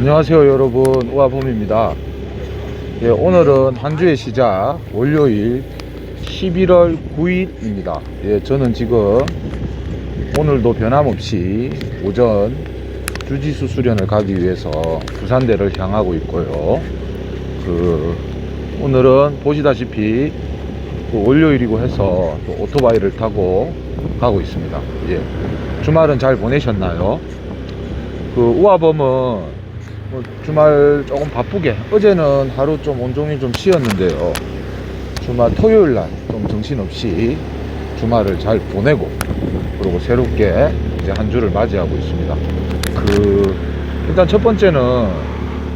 안녕하세요 여러분. 우아범입니다. 예, 오늘은 한 주의 시작 월요일 11월 9일입니다. 예, 저는 지금 오늘도 변함없이 오전 주지수 수련을 가기 위해서 부산대를 향하고 있고요. 그 오늘은 보시다시피 그 월요일이고 해서 또 오토바이를 타고 가고 있습니다. 예, 주말은 잘 보내셨나요? 그 우아범은 뭐 주말 조금 바쁘게. 어제는 하루 좀 온종일 좀 쉬었는데요. 주말 토요일 날 좀 정신없이 주말을 잘 보내고 그리고 새롭게 이제 한 주를 맞이하고 있습니다. 그 일단 첫 번째는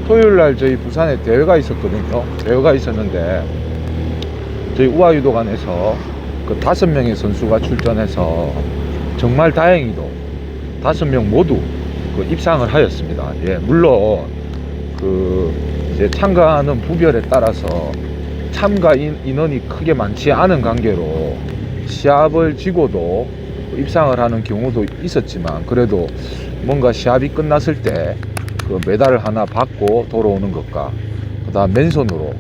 토요일 날 저희 부산에 대회가 있었거든요. 대회가 있었는데 저희 우아유도관에서 그 다섯 명의 선수가 출전해서 정말 다행히도 다섯 명 모두 그 입상을 하였습니다. 예, 물론 그 이제 참가하는 부별에 따라서 참가 인- 인원이 크게 많지 않은 관계로 시합을 지고도 입상을 하는 경우도 있었지만 그래도 뭔가 시합이 끝났을 때 그 메달을 하나 받고 돌아오는 것과 그다음 맨손으로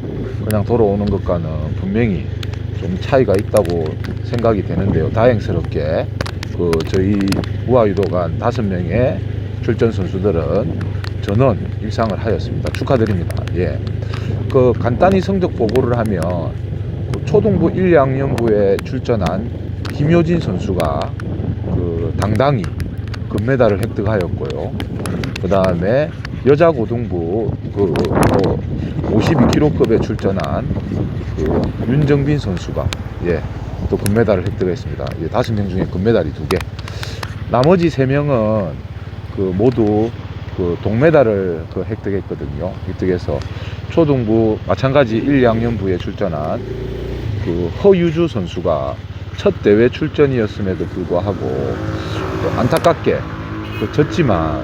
그냥 돌아오는 것과는 분명히 좀 차이가 있다고 생각이 되는데요. 다행스럽게 그 저희 우아유도관 다섯 명의 출전 선수들은 전원 입상을 하였습니다. 축하드립니다. 예. 그 간단히 성적 보고를 하면 그 초등부 1, 2학년부에 출전한 김효진 선수가 그 당당히 금메달을 획득하였고요. 그 다음에 여자 고등부 그 52kg급에 출전한 그 윤정빈 선수가 예, 또 금메달을 획득했습니다. 예, 다섯 명 중에 금메달이 두 개. 나머지 세 명은 그 모두 그 동메달을 그 획득했거든요. 획득해서 초등부 마찬가지 1, 2학년부에 출전한 그 허유주 선수가 첫 대회 출전이었음에도 불구하고 그 안타깝게 그 졌지만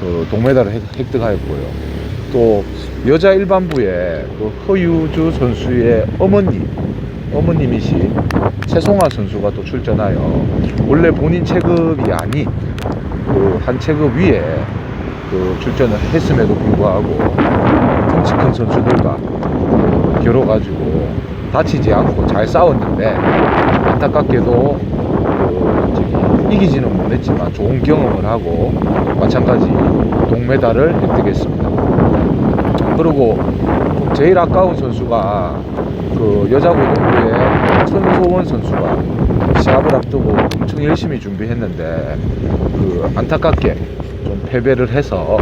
그 동메달을 획- 획득하였고요. 또 여자 일반부에 그 허유주 선수의 어머니 어머님이신 최송아 선수가 또 출전하여 원래 본인 체급이 아닌 그 한 체급 위에 그 출전을 했음에도 불구하고 덩치 큰 선수들과 그 겨뤄가지고 다치지 않고 잘 싸웠는데 안타깝게도 그 이기지는 못했지만 좋은 경험을 하고 마찬가지 동메달을 획득했습니다. 그리고 좀 제일 아까운 선수가 그 여자 고등부의 천소원 선수가 시합을 앞두고 엄청 열심히 준비했는데 그 안타깝게 좀 패배를 해서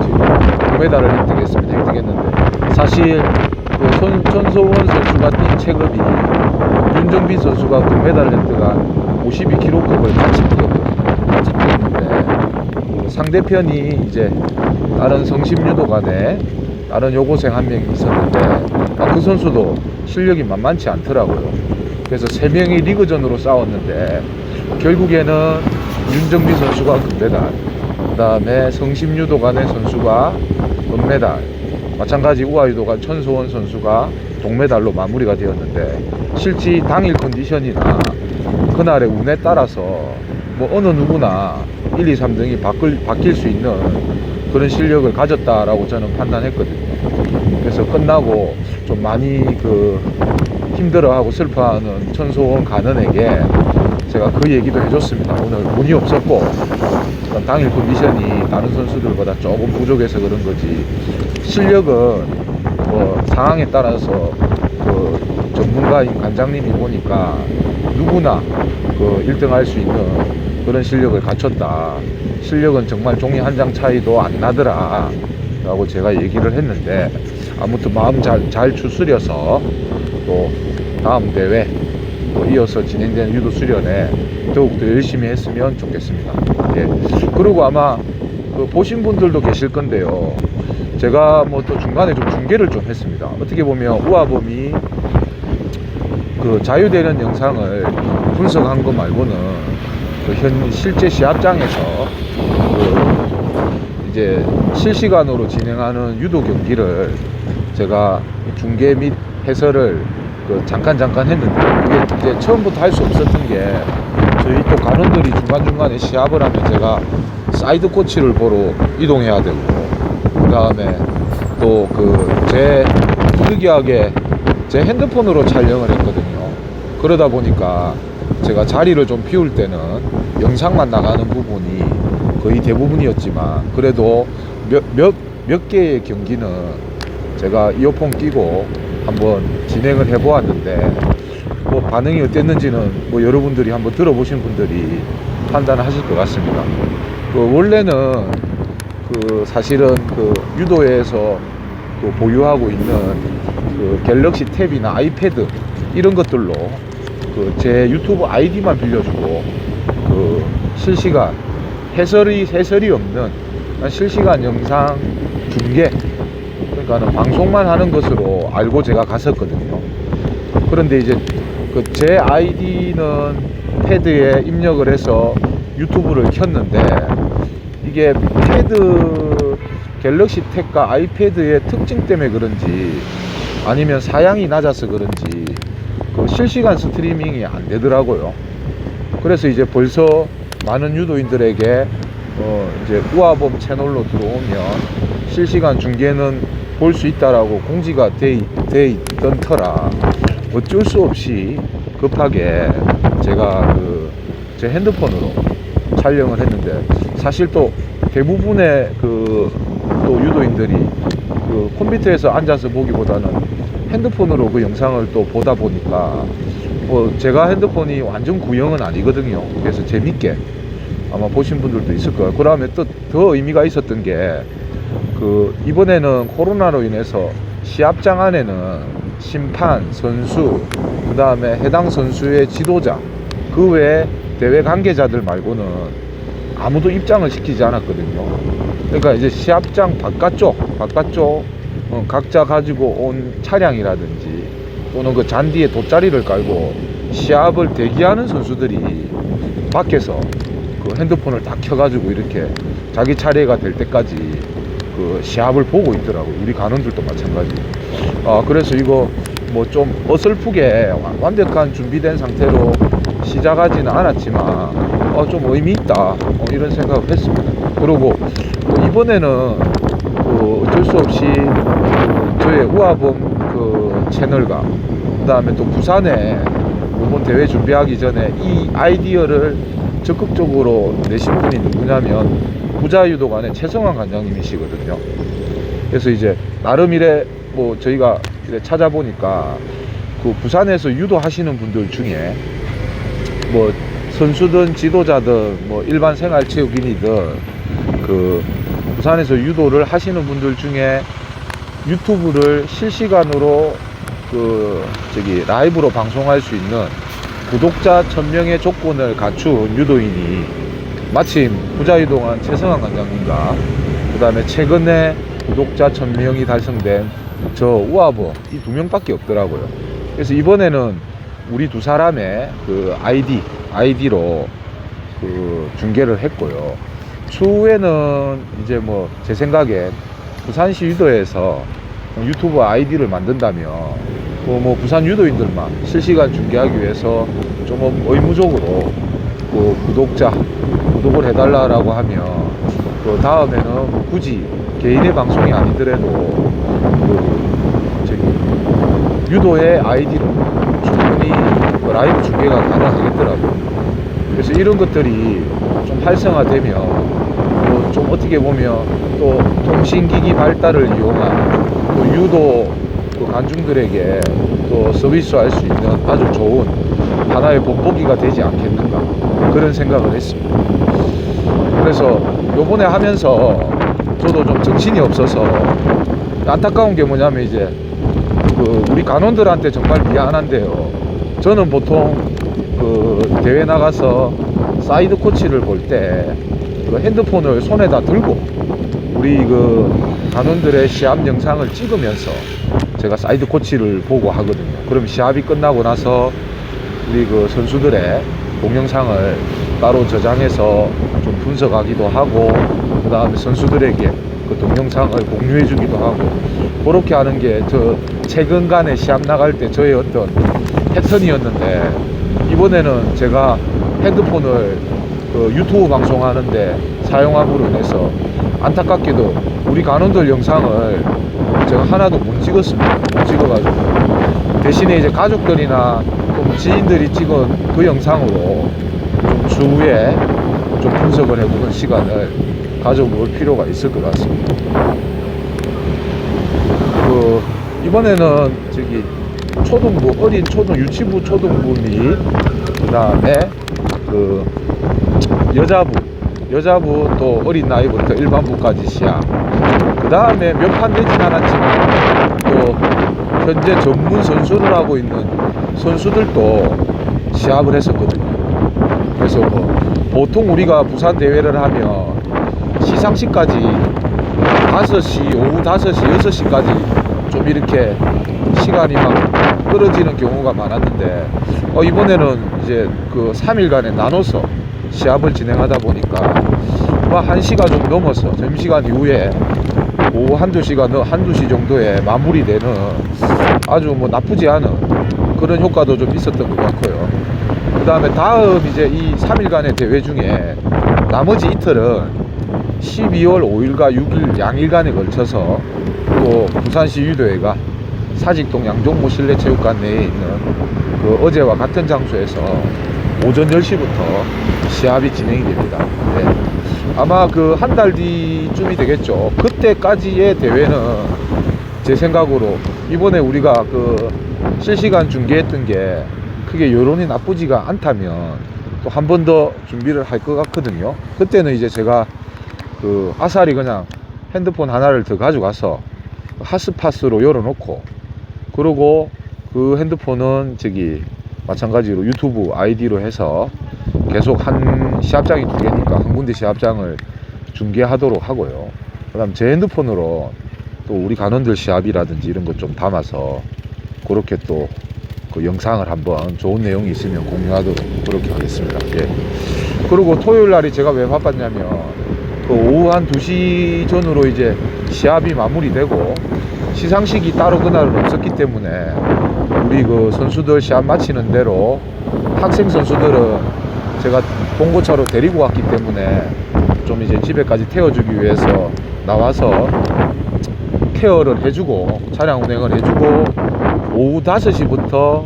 그 금메달을 획득했습니다. 획득했는데 사실 그 손, 천소원 선수가 뛴 체급이 윤정빈 선수가 금메달을 획득한 52kg급을 같이 뛰었거든요. 상대편이 이제 다른 성심유도관에 다른 여고생 한 명이 있었는데 아, 그 선수도 실력이 만만치 않더라고요. 그래서 세 명이 리그전으로 싸웠는데 결국에는 윤정빈 선수가 금메달, 그 다음에 성심유도관의 선수가 은메달, 마찬가지 우아유도관 천소원 선수가 동메달로 마무리가 되었는데 실제 당일 컨디션이나 그날의 운에 따라서 뭐 어느 누구나 1, 2, 3등이 바뀔, 바뀔 수 있는 그런 실력을 가졌다라고 저는 판단했거든요. 그래서 끝나고 좀 많이 그 힘들어하고 슬퍼하는 천소원 가는에게 제가 그 얘기도 해줬습니다. 오늘 운이 없었고 당일 컨디션이 다른 선수들보다 조금 부족해서 그런 거지 실력은 뭐 상황에 따라서 그 전문가인 관장님이 보니까 누구나 그 1등 할 수 있는 그런 실력을 갖췄다. 실력은 정말 종이 한 장 차이도 안 나더라. 라고 제가 얘기를 했는데 아무튼 마음 잘, 잘 추스려서 또 다음 대회 또 이어서 진행되는 유도 수련에 더욱더 열심히 했으면 좋겠습니다. 예. 그리고 아마 그 보신 분들도 계실 건데요. 제가 뭐 또 중간에 좀 중계를 좀 했습니다. 어떻게 보면 우아범이 그 자유되는 영상을 분석한 거 말고는 그 현 실제 시합장에서 그 이제 실시간으로 진행하는 유도 경기를 제가 중계 및 해설을 그 잠깐 잠깐 했는데 그게 이제 처음부터 할 수 없었던 게 저희 또 간원들이 중간중간에 시합을 하면 제가 사이드 코치를 보러 이동해야 되고 그 다음에 또 그 제 특이하게 제 핸드폰으로 촬영을 했거든요 그러다 보니까 제가 자리를 좀 비울 때는 영상만 나가는 부분이 거의 대부분이었지만 그래도 몇, 몇, 몇 개의 경기는 제가 이어폰 끼고 한번 진행을 해 보았는데 뭐 반응이 어땠는지는 뭐 여러분들이 한번 들어보신 분들이 판단하실 것 같습니다. 그 원래는 그 사실은 그 유도에서 그 보유하고 있는 그 갤럭시 탭이나 아이패드 이런 것들로 그 제 유튜브 아이디만 빌려주고 그 실시간 해설이 해설이 없는 실시간 영상 중계 그러니까는 방송만 하는 것으로 알고 제가 갔었거든요. 그런데 이제 그 제 아이디는 패드에 입력을 해서 유튜브를 켰는데 이게 패드 갤럭시 탭과 아이패드의 특징 때문에 그런지 아니면 사양이 낮아서 그런지 그 실시간 스트리밍이 안 되더라고요. 그래서 이제 벌써 많은 유도인들에게 어 이제 우아범 채널로 들어오면 실시간 중계는 볼 수 있다라고 공지가 돼, 있- 돼 있던 터라 어쩔 수 없이 급하게 제가 그 제 핸드폰으로 촬영을 했는데 사실 또 대부분의 그 또 유도인들이 그 컴퓨터에서 앉아서 보기보다는 핸드폰으로 그 영상을 또 보다 보니까 뭐 제가 핸드폰이 완전 구형은 아니거든요. 그래서 재밌게 아마 보신 분들도 있을 거예요. 그다음에 또 더 의미가 있었던 게 그 이번에는 코로나로 인해서 시합장 안에는 심판, 선수, 그 다음에 해당 선수의 지도자, 그 외에 대회 관계자들 말고는 아무도 입장을 시키지 않았거든요. 그러니까 이제 시합장 바깥쪽, 바깥쪽 어, 각자 가지고 온 차량이라든지 또는 그 잔디에 돗자리를 깔고 시합을 대기하는 선수들이 밖에서 그 핸드폰을 다 켜가지고 이렇게 자기 차례가 될 때까지 그 시합을 보고 있더라고요. 우리 간원들도 마찬가지. 아, 그래서 이거 뭐 좀 어설프게 완- 완벽한 준비된 상태로 시작하지는 않았지만 어, 좀 의미 있다. 어, 이런 생각을 했습니다. 그리고 또 이번에는 그 어쩔 수 없이 그 저의 우아범 그 채널과 그 다음에 또 부산에 이번 대회 준비하기 전에 이 아이디어를 적극적으로 내신 분이 누구냐면 부자유도관의 최성환 관장님이시거든요. 그래서 이제 나름 이래 뭐 저희가 이래 찾아보니까 그 부산에서 유도하시는 분들 중에 뭐 선수든 지도자든 뭐 일반 생활체육인이든 그 부산에서 유도를 하시는 분들 중에 유튜브를 실시간으로 그 저기 라이브로 방송할 수 있는 구독자 1000명의 조건을 갖춘 유도인이 마침 부자유동한 최성환 관장님과 그 다음에 최근에 구독자 1000명이 달성된 저 우아버 이 두 명밖에 없더라고요. 그래서 이번에는 우리 두 사람의 그 아이디, 아이디로 그 중계를 했고요. 추후에는 이제 뭐 제 생각엔 부산시 유도에서 유튜브 아이디를 만든다면 그뭐 부산 유도인들만 실시간 중계하기 위해서 좀 의무적으로 그 구독자 구독을 해달라라고 하면 그 다음에는 뭐 굳이 개인의 방송이 아니더라도 그 저기 유도의 아이디로 충분히 그 라이브 중계가 가능하겠더라고요. 그래서 이런 것들이 좀 활성화되면 또좀 어떻게 보면 또 통신기기 발달을 이용한 또 유도 그 관중들에게 또 서비스할 수 있는 아주 좋은 하나의 본보기가 되지 않겠는가 그런 생각을 했습니다. 그래서 요번에 하면서 저도 좀 정신이 없어서 안타까운 게 뭐냐면 이제 그 우리 간원들한테 정말 미안한데요. 저는 보통 그 대회 나가서 사이드 코치를 볼 때 그 핸드폰을 손에다 들고 우리 그 간원들의 시합 영상을 찍으면서 제가 사이드 코치를 보고 하거든요. 그럼 시합이 끝나고 나서 우리 그 선수들의 동영상을 따로 저장해서 좀 분석하기도 하고 그 다음에 선수들에게 그 동영상을 공유해 주기도 하고 그렇게 하는 게 저 최근간에 시합 나갈 때 저의 어떤 패턴이었는데 이번에는 제가 핸드폰을 그 유튜브 방송하는데 사용함으로 인해서 안타깝게도 우리 간원들 영상을 제가 하나도 못 찍었습니다. 못 찍어가지고 대신에 이제 가족들이나 좀 지인들이 찍은 그 영상으로 좀 추후에 좀 분석을 해보는 시간을 가져볼 필요가 있을 것 같습니다. 그 이번에는 저기 초등부 어린 초등 유치부 초등부 및 그다음에 그 여자부 여자부 또 어린 나이부터 일반부까지 시합 그 다음에 몇 판 되진 않았지만 또 현재 전문 선수를 하고 있는 선수들도 시합을 했었거든요. 그래서 뭐 보통 우리가 부산 대회를 하면 시상식까지 5시, 오후 5시, 6시까지 좀 이렇게 시간이 막 끌어지는 경우가 많았는데 어, 이번에는 이제 그 3일간에 나눠서 시합을 진행하다 보니까 뭐 1시가 좀 넘어서 점심시간 이후에 오후 한두 시간, 한두 시 정도에 마무리되는 아주 뭐 나쁘지 않은 그런 효과도 좀 있었던 것 같고요. 그 다음에 다음 이제 이 3일간의 대회 중에 나머지 이틀은 12월 5일과 6일 양일간에 걸쳐서 또 부산시 유도회가 사직동 양종모 실내체육관 내에 있는 그 어제와 같은 장소에서 오전 10시부터 시합이 진행이 됩니다. 네. 아마 그 한 달 뒤쯤이 되겠죠. 그때까지의 대회는 제 생각으로 이번에 우리가 그 실시간 중계했던 게 크게 여론이 나쁘지가 않다면 또 한 번 더 준비를 할 것 같거든요. 그때는 이제 제가 그 아사리 그냥 핸드폰 하나를 더 가져가서 하스파스로 열어놓고 그러고 그 핸드폰은 저기 마찬가지로 유튜브 아이디로 해서 계속 한 시합장이 두 개니까 한 군데 시합장을 중계하도록 하고요. 그 다음 제 핸드폰으로 또 우리 간원들 시합이라든지 이런 것 좀 담아서 그렇게 또 그 영상을 한번 좋은 내용이 있으면 공유하도록 그렇게 하겠습니다. 예. 그리고 토요일 날이 제가 왜 바빴냐면 그 오후 한 2시 전으로 이제 시합이 마무리되고 시상식이 따로 그날은 없었기 때문에 우리 그 선수들 시합 마치는 대로 학생 선수들은 제가 봉고차로 데리고 왔기 때문에 좀 이제 집에까지 태워주기 위해서 나와서 케어를 해주고 차량 운행을 해주고 오후 5시부터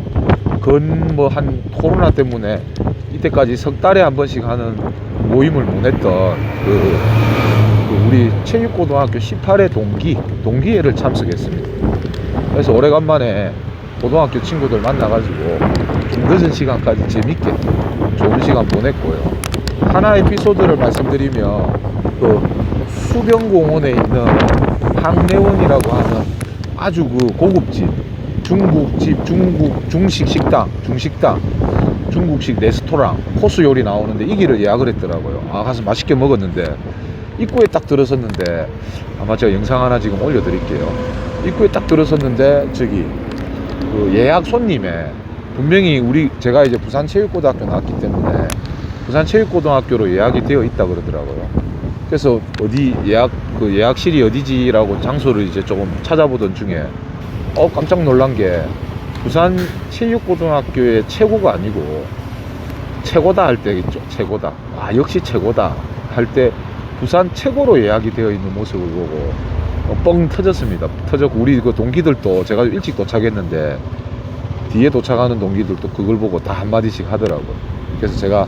근 뭐 한 코로나 때문에 이때까지 석 달에 한 번씩 하는 모임을 그, 그 우리 체육고등학교 18회 동기 동기회를 참석했습니다. 그래서 오래간만에 고등학교 친구들 만나가지고 좀 늦은 시간까지 재밌게 좋은 시간 보냈고요. 하나 에피소드를 말씀드리면 그 수변공원에 있는 항내원이라고 하는 아주 그 고급집 중국집 중국 중식 식당 중식당 중국식 레스토랑 코스 요리 나오는데 이 길을 예약을 했더라고요. 아 가서 맛있게 먹었는데 입구에 딱 들어섰는데 아마 제가 영상 하나 지금 올려드릴게요. 입구에 딱 들어섰는데 저기 그 예약 손님에 분명히 우리 제가 이제 부산 체육고등학교 나왔기 때문에 부산 체육고등학교로 예약이 되어 있다 그러더라고요. 그래서 어디 예약 그 예약실이 어디지라고 장소를 이제 조금 찾아보던 중에 어 깜짝 놀란 게 부산 체육고등학교의 최고가 아니고 최고다 할 때겠죠 최고다 아 역시 최고다 할 때 부산 최고로 예약이 되어 있는 모습을 보고 어, 뻥 터졌습니다. 터졌고 우리 그 동기들도 제가 일찍 도착했는데 뒤에 도착하는 동기들도 그걸 보고 다 한마디씩 하더라고요. 그래서 제가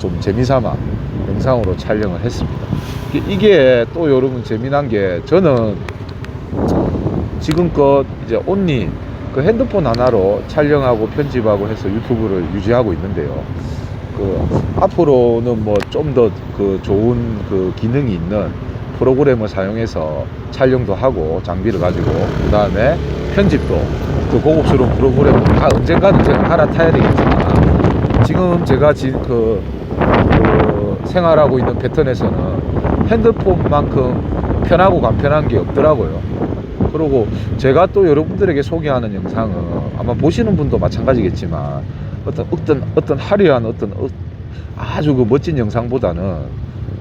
좀 재미삼아 영상으로 촬영을 했습니다. 이게- 또 여러분 재미난 게 저는 지금껏 이제 온리 그 핸드폰 하나로 촬영하고 편집하고 해서 유튜브를 유지하고 있는데요. 그 앞으로는 뭐 좀 더 그 좋은 그 기능이 있는 프로그램을 사용해서 촬영도 하고 장비를 가지고 그 다음에 편집도 그 고급스러운 프로그램을 다 언젠가는 제가 갈아타야 되겠지만 지금 제가 지, 그, 그 생활하고 있는 패턴에서는 핸드폰만큼 편하고 간편한 게 없더라고요. 그리고 제가 또 여러분들에게 소개하는 영상은 아마 보시는 분도 마찬가지겠지만 어떤 어떤 어떤 화려한 어떤 어- 아주 그 멋진 영상보다는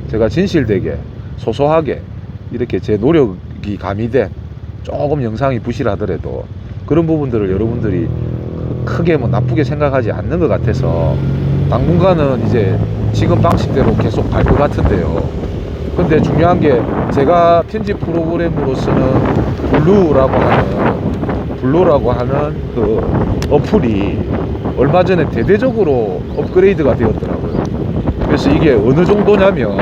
제가 진실되게 소소하게 이렇게 제 노력이 가미된 조금 영상이 부실하더라도 그런 부분들을 여러분들이 크게 뭐 나쁘게 생각하지 않는 것 같아서 당분간은 이제 지금 방식대로 계속 갈 것 같은데요. 근데 중요한 게 제가 편집 프로그램으로서는 블루라고 하는 블루라고 하는 그 어플이 얼마 전에 대대적으로 업그레이드가 되었더라고요. 그래서 이게 어느 정도냐면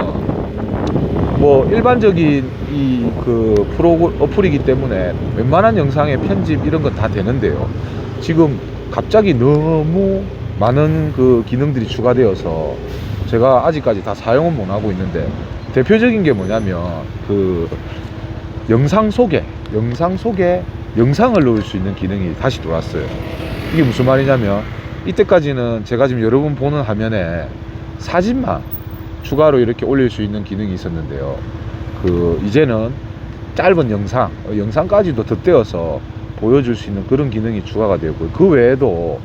뭐 일반적인 이 그 프로 어플이기 때문에 웬만한 영상의 편집 이런 건 다 되는데요. 지금 갑자기 너무 많은 그 기능들이 추가되어서 제가 아직까지 다 사용은 못 하고 있는데 대표적인 게 뭐냐면 그 영상 속에 영상 속에 영상을 넣을 수 있는 기능이 다시 들어왔어요. 이게 무슨 말이냐면 이때까지는 제가 지금 여러분 보는 화면에 사진만 추가로 이렇게 올릴 수 있는 기능이 있었는데요. 그 이제는 짧은 영상, 어, 영상까지도 덧대어서 보여줄 수 있는 그런 기능이 추가가 되었고 그 외에도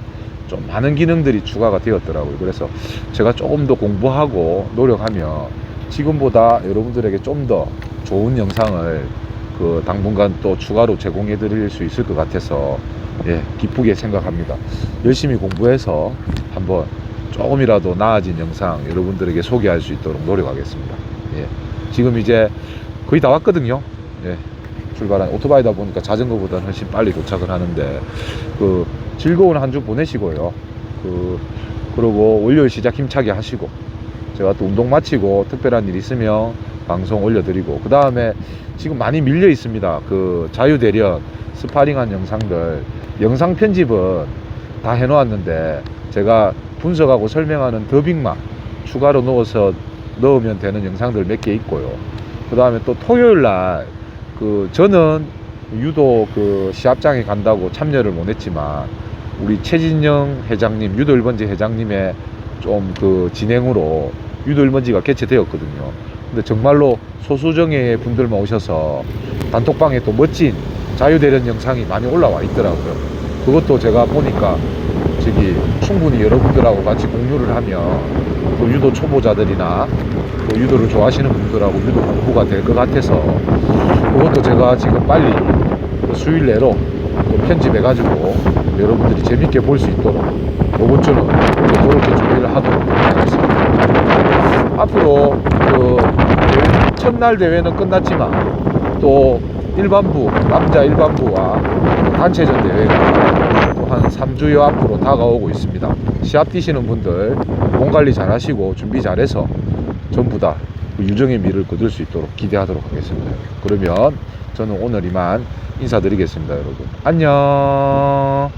좀 많은 기능들이 추가가 되었더라고요. 그래서 제가 조금 더 공부하고 노력하면 지금보다 여러분들에게 좀 더 좋은 영상을 그 당분간 또 추가로 제공해 드릴 수 있을 것 같아서 예, 기쁘게 생각합니다. 열심히 공부해서 한번 조금이라도 나아진 영상 여러분들에게 소개할 수 있도록 노력하겠습니다. 예. 지금 이제 거의 다 왔거든요. 예. 출발한 오토바이다 보니까 자전거보다는 훨씬 빨리 도착을 하는데 그 즐거운 한 주 보내시고요. 그 그리고 월요일 시작 힘차게 하시고 제가 또 운동 마치고 특별한 일 있으면 방송 올려드리고 그 다음에 지금 많이 밀려 있습니다. 그 자유대련 스파링한 영상들 영상 편집은 다 해놓았는데 제가 분석하고 설명하는 더빙만 추가로 넣어서 넣으면 되는 영상들 몇 개 있고요. 그 다음에 또 토요일 날 그 저는 유도 그 시합장에 간다고 참여를 못했지만 우리 최진영 회장님 유도 1번지 회장님의 좀 그 진행으로 유도 1번지가 개최되었거든요. 근데 정말로 소수정예의 분들만 오셔서 단톡방에 또 멋진 자유대련 영상이 많이 올라와 있더라고요. 그것도 제가 보니까 저기 충분히 여러분들하고 같이 공유를 하면 또 유도 초보자들이나 또 유도를 좋아하시는 분들하고 유도 공부가 될 것 같아서 그것도 제가 지금 빨리 그 수요일 내로 또 편집해가지고 여러분들이 재밌게 볼 수 있도록 이번 주는 또 그렇게 준비를 하도록 하겠습니다. 앞으로 그 첫날 대회는 끝났지만 또 일반부 남자 일반부와 단체전 대회가 또 한 3주여 앞으로 다가오고 있습니다. 시합 뛰시는 분들 몸 관리 잘 하시고 준비 잘해서 전부 다그 유정의 미를 거둘 수 있도록 기대하도록 하겠습니다. 그러면 저는 오늘 이만 인사드리겠습니다, 여러분. 안녕.